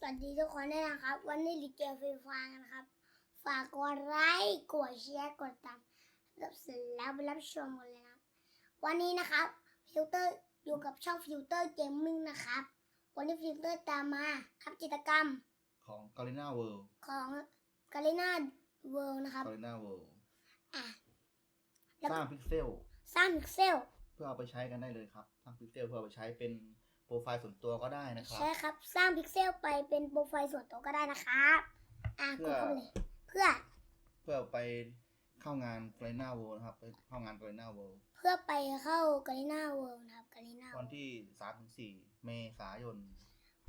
สวัสดีทุกคนด้วยนะครับ วันนี้ลิเกฟรีไฟร์กันนะครับ ฝากกดไลค์กดแชร์กดตามรับเสร็จแล้วไปรับชมกันเลยนะครับวันนี้นะครับฟิลเตอร์อยู่กับช่องฟิลเตอร์เกมมิ่งนะครับ วันนี้ฟิลเตอร์ตามมาครับจิตรกรรมของ g a r i n a World ของกาลิน่าเวิลด์นะครับ g a r i n a World อะแล้วสก็ร้างพิกเซลสร้างพิกเซลเพื่อเอาไปใช้กันได้เลยครับสร้างพิกเซลเพื่อเอาไปใช้เป็น โปรไฟล์ส่วนตัวก็ได้นะครับ ใช่ครับ สร้างพิกเซลไปเป็นโปรไฟล์ส่วนตัวก็ได้นะครับอะกดเข้าไปเลยเพื่อ เพื่อไปเข้างาน g a r i n a World นะครับไปเข้างาน g a r i n a World เพื่อไปเข้ากาลิน่าเวิลด์นะครับกาลิน่าวันที่3ถึง4เมษายน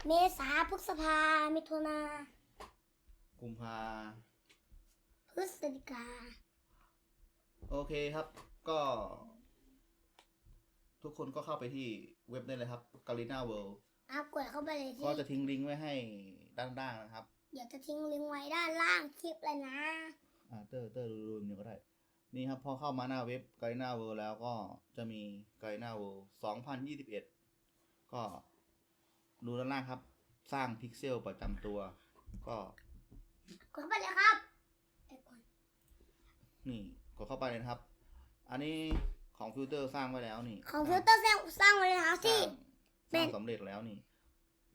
เมษาพฤษภามิถุนากุมภาพฤศจิกา โอเคครับก็ ทุกคนก็เข้าไปที่ เว็บได้เลยครับ g a r i n a World อะกดเข้าไปเลยที่ก็จะทิ้งลิงก์ไว้ให้ด้านล่างนะครับ เดี๋ยวจะทิ้งลิงก์ไว้ด้านล่างคลิปเลยนะ อ่าเตอร์เตอร์รูมเนี่ยก็ได้ นี่ครับ พอเข้ามาหน้าเว็บ g a r i n a World แล้วก็จะมี g a r i n a World 2021 ก็ดูด้านล่างครับ สร้างพิกเซลประจำตัว ก็กดเข้าไปเลยครับเอ้ยกดนี่กดเข้าไปเลยนะครับ อันนี้ ของฟิลเตอร์สร้างไว้แล้วนี่ของฟิลเตอร์สร้างไว้เลยนะครับสร้าที่งสเป็ร้านงสำเร็จแล้วนี่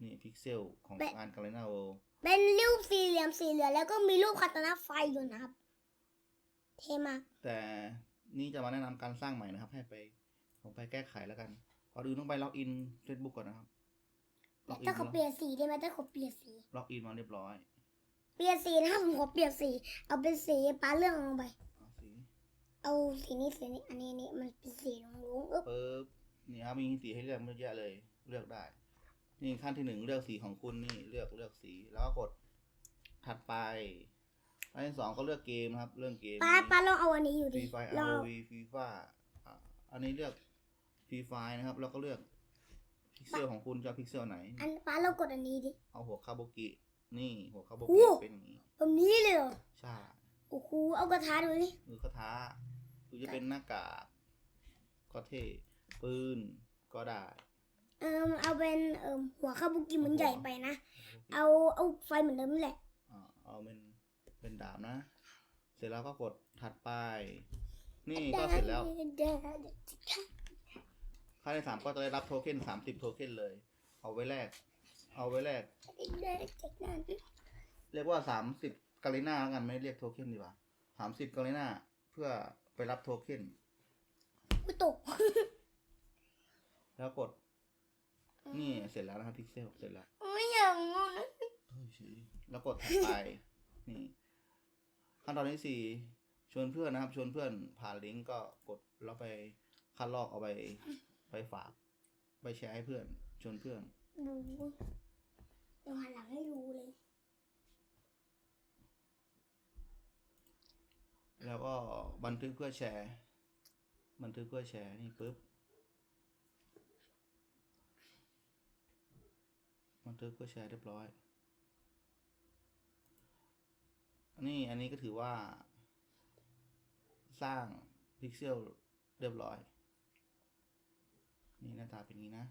นี่พิกเซลของเป็นงาน g a r i n a World เป็นรูปสี่เหลี่ยมสี่เหลี่ยมแล้วก็มีรูปคาตานะไฟอยู่นะครับ เท่มาก แต่นี่จะมาแนะนำการสร้างใหม่นะครับ ให้ไปผมไปแก้ไขแล้วกันก่อนอื่นต้องไปล็อกอิน Facebook ก่อนนะครับล็อกอิถ้านเขาเปลี่ยนสีได้ไหมถ้าเขาเปลี่ยนสี ล็อกอินมาเรียบร้อย เปลี่ยนสีนะครับผมขอเปลี่ยนสี เอาเป็นสีปลาเรื่องลงไป เอาสีเอาสีนี้สีนี้อันนี้อันนี้มันเป็นสีลงลุงอึ๊บปึ๊บนี่ครับมีสีให้เลือกเยอะแยะเลย เลือกได้ นี่ขั้นที่หนึ่งเลือกสีของคุณนี่เลือกเลือกสีแล้วก็กดถัดไปขั้นที่สองก็เลือกเกมนะครับเรื่องเกมปลาปลาลองเอาอันนี้อยู่ฟดิรีไฟลอง ROV ฟีฟ่าอันนี้เลือกฟรีไฟนะครับ แล้วก็เลือกพิกเซลของคุณจะเอาพิกเซลไหน อันปลาเรากดอันนี้ดิ เอาหัวคาโบกินี่หัวคาโบโอ้กิเป็นอย่างนี้แบบนี้เลยเหรอใช่ โอ้โหเอากระทะดูดิ มือคาถาห รือจะเป็นหน้ากาก ก็เท่ปืนก็ได้ เอิมเอาเป็นเอิมหัวข้าวบุกิมันใหญ่ไปนะ เอาเอาไฟเหมือนเดิมนี่แหละ อ่าเอาเป็นเป็นดาบนะ เสร็จแล้วก็กดถัดไป นี่ก็เสร็จแล้ว ภายในสามก็จะได้รับโทเค็นสามสิบโทเค็นเลย เอาไว้แลกเอาไว้แลกเรียกว่าสามสิบกาลิน่าแล้วกันไม่เรียกโทเค็นดีกว่าสามสิบกาลิน่า เพื่อไปรับโทเค็นกูตก แล้วกด นี่เสร็จแล้วนะครับพิกเซลเสร็จแล้วไม่อยากมองนะเฮ้ยเฉยแล้วกดถัดไป นี่ ขั้นตอนที่สี่ชวนเพื่อนนะครับ ชวนเพื่อนผ่านลิงก์ก็กดแล้วไปคัดลอกเอาไป ไปฝาก ไปแชร์ให้เพื่อน ชวนเพื่อนดูเดี๋ยวหันหลังให้ดูเลย แล้วก็บันทึกเพื่อแชร์ บันทึกเพื่อแชร์นี่ปุ๊บ บันทึกเพื่อแชร์เรียบร้อยอันนี้อันนี้ก็ถือว่า สร้างพิกเซลเรียบร้อย นี่หน้าตาเป็นนี้นะ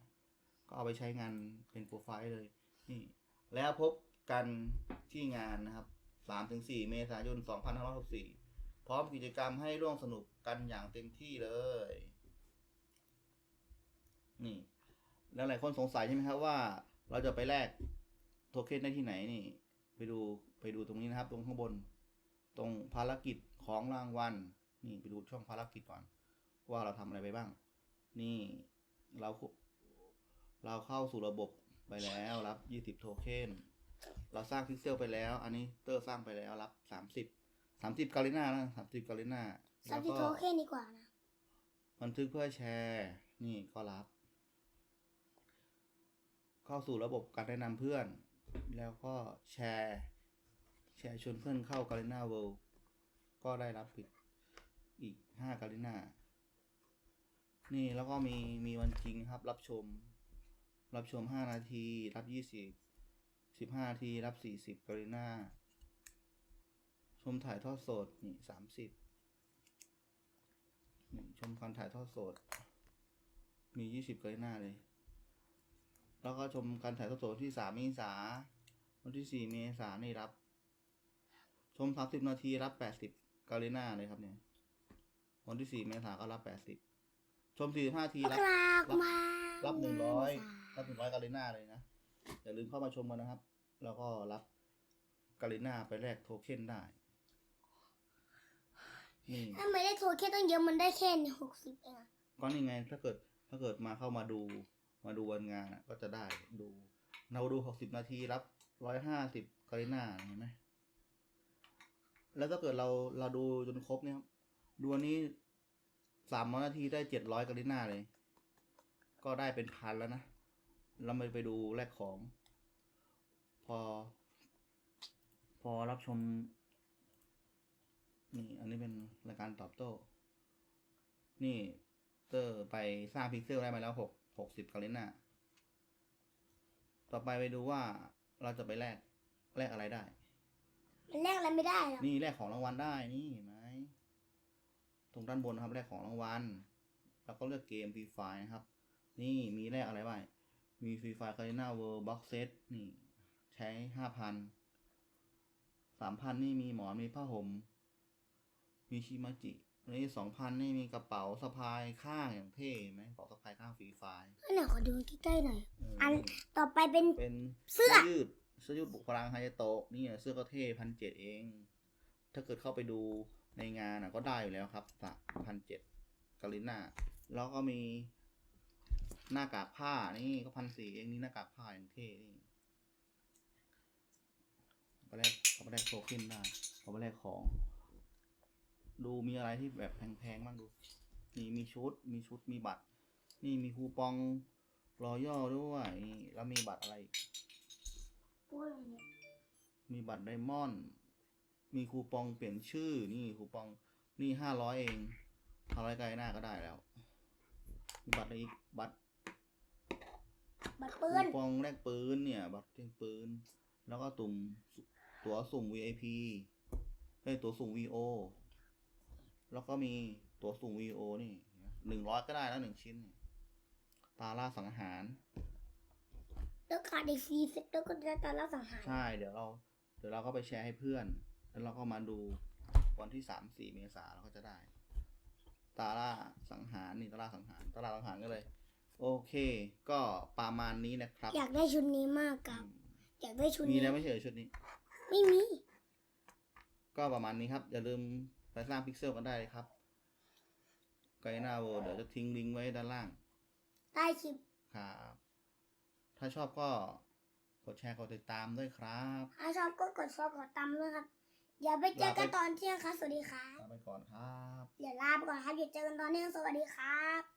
ก็เอาไปใช้งานเป็นโปรไฟล์เลย นี่ แล้วพบกันที่งานนะครับ 3-4 เมษายน 2564 พร้อมกิจกรรมให้ร่วมสนุกกันอย่างเต็มที่เลย นี่ แล้วหลายคนสงสัยใช่ไหมครับว่า เราจะไปแลกโทเค็นได้ที่ไหนนี่ ไปดูไปดูตรงนี้นะครับ ตรงข้างบน ตรงภารกิจของรางวัลนี่ไปดูช่องภารกิจก่อน ว่าเราทำอะไรไปบ้าง นี่เราเราเข้าสู่ระบบไปแล้วรับ 20 โทเค็น เราสร้างพิกเซลไปแล้ว อันนี้เตอร์สร้างไปแล้วรับ 30 30กาลิน่านะ30กาลิน่าสามสิบโทเค็นดีกว่านะบันทึกเพื่อแชร์ นี่ก็รับ เข้าสู่ระบบการแนะนำเพื่อน แล้วก็แชร์ แชร์ชวนเพื่อนเข้ากาลิน่าเวิลด์ก็ได้รับอีกอีกห้ากาลิน่านี่แล้วก็มีมีวันจริงครับ รับชม รับชมห้านาที รับยี่สิบสิบห้านาที รับสี่สิบกาลิน่า ชมถ่ายทอดสดนี่สามสิบนี่ชมการถ่ายทอดสด มียี่สิบกาลิน่าเลย แล้วก็ชมการถ่ายทอดสดที่สามเมษาวันที่สี่เมษายนนี่รับ ชมสามสิบนาทีรับแปดสิบกาเลน่าเลยครับเนี่ยวันที่สี่เมษายนก็รับแปดสิบชมสี่สิบห้าทีมรับกรากุมภารับหนึ่งร้อยเมษารับหนึ่งร้อยกาเลน่าเลยนะ อย่าลืมเข้ามาชมกันนะครับ แล้วก็รับกาเลน่าไปแลกโทเค็นได้ นี่ถ้าไม่ได้โทรแค่ต้องเยอะมันได้แค่หกสิบเองอะก็นี่ไงถ้าเกิดถ้าเกิดมาเข้ามาดูมาดูวันงานอะก็จะได้ดูเราดูหกสิบนาทีรับร้อยห้าสิบกาเลน่าเห็นไหมแล้วถ้าเกิดเราเราดูจนครบเนี่ยครับดูวันนี้สามร้อยนาทีได้เจ็ดร้อยกาเลน่าเลย ก็ได้เป็นพันแล้วนะเราไปไปดูแลกของ พอ พอรับชม นี่อันนี้เป็นรายการตอบโต้ นี่เตอร์ไปสร้างพิกเซลได้มาแล้วหกหกสิบกาเลน่าต่อไปไปดูว่าเราจะไปแลกแลกอะไรได้ มันแลกอะไรไม่ได้หรอกนี่แลกของรางวัลได้นี่เห็นไหมตรงด้านบนนะครับแลกของรางวัลแล้วก็เลือกเกมฟรีไฟนะครับ นี่มีแลกอะไรบ้างมีฟรีไฟคาริน่าเวิร์บ็อกเซตนี่ ใช้ห้าพันสามพันนี่มีหมอนมีผ้าห่ม มีชิมาจินี่สองพันนี่มีกระเป๋าสะพายข้างอย่างเท่เห็นไหมกระเป๋าสะพายข้างฟรีไฟอันไหนขอดูใกล้ๆหน่อย เอออันต่อไปเป็น เป็นเสื้อ ยืดเสื้อยืดบุกพลังไฮโตะนี่เสื้อก็เท่พันเจ็ดเอง ถ้าเกิดเข้าไปดูในงานอะก็ได้อยู่แล้วครับสามพันเจ็ดกาลิน่าแล้วก็มีหน้ากากผ้านี่ก็พันสี่เองนี่หน้ากากผ้าอย่างเท่นี่เขาไปแรกเขาไปแรกโซคินได้เขาไปแรกของ ดูมีอะไรที่แบบแพงๆบ้างดู นี่มีชุด มีชุดมีบัตร นี่มีคูปองรอย่อด้วยนี่แล้วมีบัตรอะไรอีกพูดอะไรเนี่ยมีบัตรไดมอนด์มีคูปองเปลี่ยนชื่อ นี่คูปองนี่ห้าร้อยเองห้าร้อยไกลหน้าก็ได้แล้ว มีบัตรอะไรอีกบัตรบัตรปืคูนปองแลกปืนเนี่ย บัตรเล่นปืน แล้วก็ตุ่มตั๋วสุ่ม VIP เอ้ยตั๋วสุ่ม VO แล้วก็มีตั๋วสุ่ม VO นี่หนึ่งร้อยก็ได้แล้วหนึ่งชิ้นเนี่ยตาล่าสังหาร แล้วขาดอีกสี่สิบแล้วก็จะตอนรับสังหาร ใช่ เดี๋ยวเรา เดี๋ยวเราก็ไปแชร์ให้เพื่อน แล้วเราก็มาดูวันที่สามสี่เมษาเราก็จะได้ ตาล่าสังหารนี่ตาล่าสังหาร ตาล่าสังหารก็เลย โอเค ก็ประมาณนี้นะครับ อยากได้ชุดนี้มากครับอืมอยากได้ชุดมีนี้แล้วไม่ใช่เหรอชุดนี้ ไม่มี ก็ประมาณนี้ครับ อย่าลืม ไปสร้างพิกเซลกันได้เลยครับไกน่าโวเดี๋ยวจะทิ้งลิงก์ไว้ด้านล่าง ใต้คลิปครับถ้าชอบก็กดแชร์กดติดตามด้วยครับถ้าชอบก็กดซับกดตามด้วยครับ อย่าไปเจอกันตอนเที่ยงครับสวัสดีครับลาไปก่อนครับ อย่าลาไปก่อนครับอย่าเจอกันตอนเที่ยงสวัสดีครับ